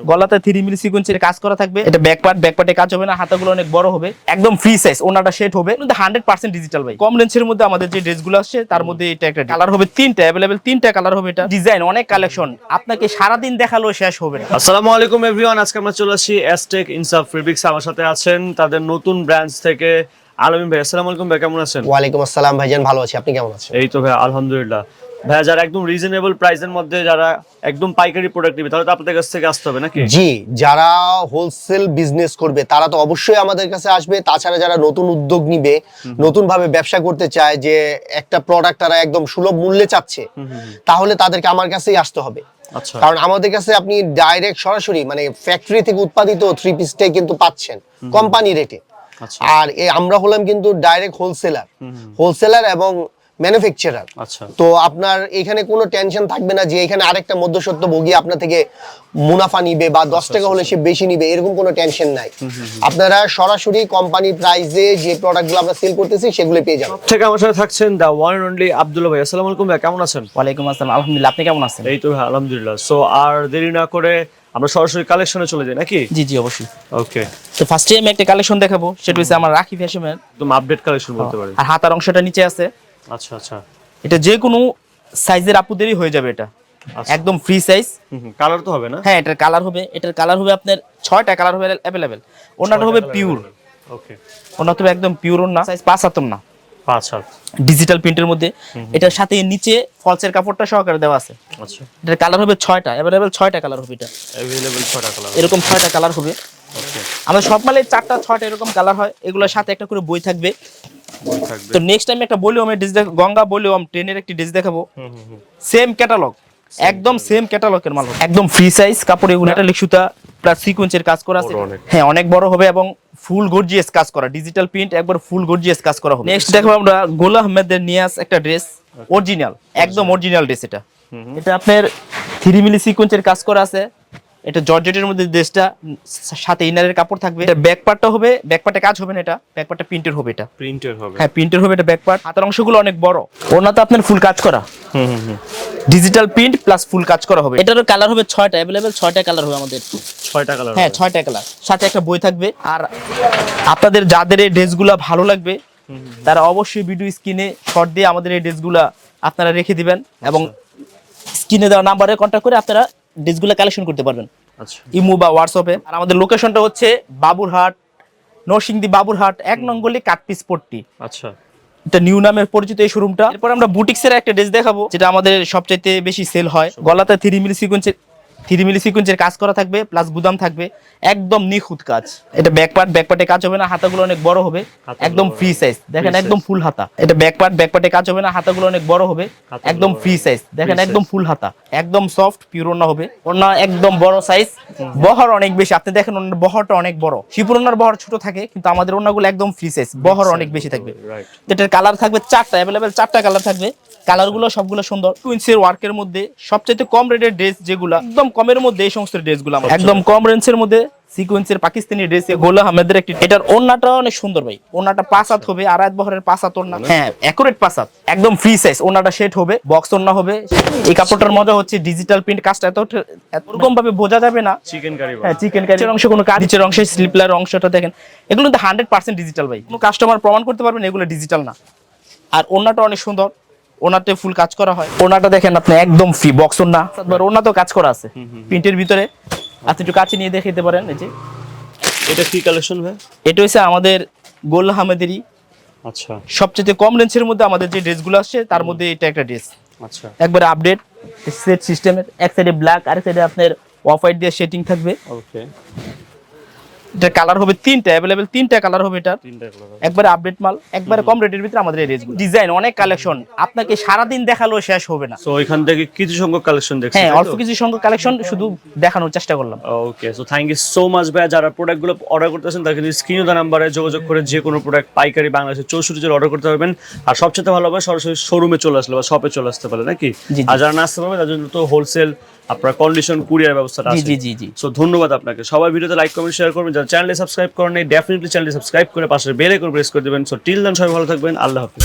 গলাতে three milli সিকোয়েন্সের কাজ করা থাকবে। এটা ব্যাক পার্ট ব্যাক পার্টে কাজ হবে না হাতাগুলো অনেক বড় হবে। একদম ফ্রি সাইজ ওনাটা সেট হবে। কিন্তু হান্ড্রেড পার্সেন্ট ডিজিটাল ভাই। কম রেঞ্জের মধ্যে আমাদের যে ড্রেসগুলো আসছে তার মধ্যে এটা একটা কালার হবে। তিনটা অ্যাভেলেবেল তিনটা কালার হবে এটা। ডিজাইন অনেক কালেকশন আপনাকে সারাদিন দেখালেও শেষ হবে না। আসসালামু আলাইকুম এভরিওয়ান আজকে আমরা চলে আসি এসটেক ইনসাফ ফেব্রিক্স আমার সাথে আছেন তাদের নতুন ব্রাঞ্চ থেকে আলমিন ভাই। আসসালামু আলাইকুম ভাই কেমন আছেন? ওয়ালাইকুম আসসালাম ভাইজান ভালো আছি। আপনি কেমন আছেন? এই তো ভাই আলহামদুলিল্লাহ। ভাই যারা একদম রিজনেবল প্রাইসের মধ্যে যারা একদম পাইকারি প্রোডাক্ট নিবে তাহলে তো আপনাদের কাছ থেকে আসতে হবে নাকি? জি যারা হোলসেল বিজনেস করবে তারা তো অবশ্যই আমাদের কাছে আসবে। তাছাড়া যারা নতুন উদ্যোগ নিবে নতুন ভাবে ব্যবসা করতে চায় যে একটা প্রোডাক্ট তারা একদম সুলভ মূল্যে চাচ্ছে তাহলে তাদেরকে আমার কাছেই আসতে হবে। আচ্ছা। কারণ আমাদের কাছে আপনি ডাইরেক্ট সরাসরি মানে ফ্যাক্টরি থেকে উৎপাদিত থ্রি পিসটাই কিন্তু পাচ্ছেন কোম্পানি রেটে আচ্ছা। আর আমরা হলাম কিন্তু ডাইরেক্ট হোলসেলার হোলসেলার এবং ম্যানুফ্যাকচারার। আচ্ছা। তো আপনার এখানে কোনো টেনশন থাকবে না যে এখানে আরেকটা মধ্যসত্ত্ব ভোগী আপনার থেকে মুনাফা নিবে বা দশ টাকা হলে সে বেশি নিবে এরকম কোনো টেনশন নাই। আপনারা সরাসরি কোম্পানি প্রাইসে যে প্রোডাক্টগুলো আমরা সেল করতেছি সেগুলো পেয়ে যাবেন। থেকে আমার সাথে থাকছেন দা ওয়ান অনলি আব্দুল্লাহ ভাই। আসসালামু আলাইকুম ভাই কেমন আছেন? ওয়ালাইকুম আসসালাম আলহামদুলিল্লাহ আপনি কেমন আছেন? এই তো ভাই আলহামদুলিল্লাহ। সো আর দেরি না করে আমরা সরাসরি কালেকশনে চলে যাই নাকি? জি জি অবশ্যই। ওকে তো ফার্স্টে আমি একটা কালেকশন দেখাবো সেটা হচ্ছে আমার রাখি ফ্যাশনের একদম আপডেট কালেকশন বলতে পারি আর হাতার অংশটা নিচে আছে। আচ্ছা আচ্ছা। এটা যে কোনো সাইজের আপুদেরই হয়ে যাবে এটা। আচ্ছা। একদম ফ্রি সাইজ কালার তো হবে না? হ্যাঁ এটার কালার হবে এটার কালার হবে আপনার ছয়টা কালার হবে অ্যাভেলেবেল ওনাটা হবে পিওর ওকে ওনা হবে একদম পিওর না সাইজ পাঁচ হাতম না পাঁচ হাত। ডিজিটাল প্রিন্টের মধ্যে। এটার সাথে নিচে ফলসের কাপড়টা সহকারে দেওয়া আছে। আচ্ছা। এটার কালার হবে ছয়টা অ্যাভেলেবেল ছয়টা কালার হবে এটা। অ্যাভেলেবল ছটা কালার এরকম ছয়টা কালার হবে। আমাদের সব মালে চারটা ছয়টা এরকম কালার হয়। এগুলোর সাথে একটা করে বই থাকবে। তো নেক্সট টাইম একটা বলিও আমি ডিস গঙ্গা বলিও আমি ট্রেনের একটি ডিস দেখাবো। হুম হুম হুম। সেম ক্যাটালগ একদম সেম ক্যাটালগের মাল একদম ফ্রি সাইজ কাপড় এগুলো মেটালিক সুতা প্লাস সিকোয়েন্সের কাজ করা আছে। হ্যাঁ অনেক বড় হবে এবং ফুল গর্জিয়াস কাজ করা। ডিজিটাল প্রিন্ট একবার ফুল গর্জিয়াস কাজ করা হবে। নেক্সট দেখো আমরা গোলা আহমেদের নিয়াস একটা ড্রেস অরিজিনাল একদম অরিজিনাল ড্রেস এটা। এটা আপনার থ্রি মিলি সিকোয়েন্সের কাজ করা আছে। এটা জর্জেটের মধ্যে ড্রেসটা সাথে ইনারের কাপড় থাকবে। এটা ব্যাক পার্টটা হবে ব্যাক পার্টে কাজ হবে না এটা ব্যাক পার্টটা প্রিন্টের হবে এটা। প্রিন্টের হবে। হ্যাঁ প্রিন্টের হবে এটা ব্যাক পার্ট হাতের অংশগুলো অনেক বড়। ওনাতে আপনার ফুল কাজ করা। হুম হুম হুম। ডিজিটাল প্রিন্ট প্লাস ফুল কাজ করা হবে। এটারও কালার হবে ছয়টা অ্যাভেলেবেল ছয়টা কালার হবে আমাদের। ছয়টা কালার হ্যাঁ ছয়টা কালার সাথে একটা বই থাকবে। আর আপনাদের যাদের এই ড্রেসগুলো ভালো লাগবে তারা অবশ্যই ভিডিও স্ক্রিনে শর্ট দিয়ে আমাদের এই ড্রেসগুলো আপনারা রেখে দিবেন। এবং স্ক্রিনে দেওয়া নাম্বারে কন্ট্যাক্ট করে আপনারা ড্রেসগুলো কালেকশন করতে পারবেন। আচ্ছা। ইমো বা হোয়াটসঅ্যাপে আর আমাদের লোকেশনটা হচ্ছে বাবুরহাট নরসিংদী বাবুরহাট এক নঙ্গলি কাটপিস পট্টি। আচ্ছা। এটা নিউ নামে পরিচিত এই শোরুমটা এরপর আমরা বুটিক্সের একটা ড্রেস দেখাবো যেটা আমাদের সবচাইতে বেশি সেল হয়। গলাতে থ্রি মিল সিকোয়েন্সের থ্রি মিলি সিকোয়েন্সের কাজ করা থাকবে প্লাস গুদাম থাকবে। একদম নিখুঁত কাজ। এটা ব্যাক পার্ট ব্যাক পার্টে কাজ হবে না হাতাগুলো অনেক বড় হবে। একদম ফ্রি সাইজ দেখেন একদম ফুল হাতা। এটা ব্যাক পার্ট ব্যাক পার্টে কাজ হবে না হাতাগুলো অনেক বড় হবে। একদম ফ্রি সাইজ দেখেন একদম ফুল হাতা। একদম সফট পিওর ওনা হবে। ওনা একদম বড় সাইজ বহর অনেক বেশি। আপনি দেখেন ওনার বহরটা অনেক বড়। শিপুর ওনার বহর ছোট থাকে কিন্তু আমাদের ওনাগুলো একদম ফ্রি সাইজ বহর অনেক বেশি থাকবে। এটার কালার থাকবে চারটা অ্যাভেলেবেল চারটা কালার থাকবে। কালারগুলো সবগুলো সুন্দর। টুইন্সের ওয়ার্কের মধ্যে সবচেয়ে কম রেটের ড্রেস যেগুলো একদম কমের মধ্যে এই সমস্ত ড্রেসগুলো একদম কম রেঞ্জের মধ্যে সিকোয়েন্সের পাকিস্তানি ড্রেস গোলা আহমেদের একটি এটার ওন্নাটা অনেক সুন্দর ভাই। ওন্নাটা পাঁচ হাত হবে আড়াই বহরের পাঁচ হাত ওন্না হ্যাঁ অ্যাকুরেট পাঁচ হাত। একদম ফ্রি সাইজ ওন্নাটা সেট হবে বক্স ওন্না হবে। এই কাপড়টার মজা হচ্ছে ডিজিটাল প্রিন্ট কাজটা এত এরকম ভাবে বোঝা যাবে না। চিকেন কারি হ্যাঁ চিকেন কারির অংশ কোনো কাজ নিচের অংশে স্লিপলার অংশটা দেখেন। এগুলো কিন্তু হান্ড্রেড পার্সেন্ট ডিজিটাল ভাই। কোনো কাস্টমার প্রমাণ করতে পারবেন এগুলো ডিজিটাল না। আর ওনাটা অনেক সুন্দর। ওনাতে ফুল কাজ করা হয়। ওনাটা দেখেন আপনি একদম ফ্রি বক্স ওনা ওনা তো কাজ করা আছে। প্রিন্টের ভিতরে। আপনি একটু কাছে নিয়ে দেখে দিতে পারেন এই যে। এটা কি কালেকশন ভাই? এটা হচ্ছে আমাদের গোল আহমেদেরই। আচ্ছা। সবচেয়ে কম রেঞ্জের মধ্যে আমাদের যে ড্রেসগুলো আসছে তার মধ্যে এটা একটা ড্রেস। আচ্ছা। একবারে আপডেট সেট সিস্টেমের এক সাইডে ব্ল্যাক আর এক সাইডে আপনার অফ হোয়াইট দিয়ে সেটিং থাকবে। ওকে এটা কালার হবে তিনটা অ্যাভেলেবেল তিনটা কালার হবে এটা। একবারে আপডেট মাল একবারে কম রেটের ভিতরে আমাদের এই রেঞ্জগুলো ডিজাইন অনেক কালেকশন আপনাকে সারাদিন দেখালেও শেষ হবে না। সো এখান থেকে কিছু সংখ্যক কালেকশন দেখছি হ্যাঁ অল্প কিছু সংখ্যক কালেকশন শুধু দেখানোর চেষ্টা করলাম। Okay so thank you so much ভাই যারা প্রোডাক্টগুলো অর্ডার করতেছেন তারা কিন্তু স্ক্রিনে দেওয়া নাম্বারে যোগাযোগ করে যে কোনো প্রোডাক্ট পাইকারি বাংলাদেশের চৌষট্টি জেলা অর্ডার করতে পারবেন। আর সবচেয়ে ভালো হবে সরাসরি শোরুমে চলে আসলে বা শপে চলে আসতে পারে নাকি। আর যারা না আসতে পারবে তার জন্য তো হোলসেল আপনার কন্ডিশন কুরিয়ার ব্যবস্থাটা আছে। জি জি জি। সো ধন্যবাদ আপনাকে। সবাই ভিডিওতে লাইক কমেন্ট শেয়ার করবেন। যারা চ্যানেলে সাবস্ক্রাইব করেন ডেফিনেটলি চ্যানেলে সাবস্ক্রাইব করে পাশে বেল আইকন প্রেস করে দেবেন। সো টিল দেন সবাই ভালো থাকবেন। আল্লাহ হাফিজ।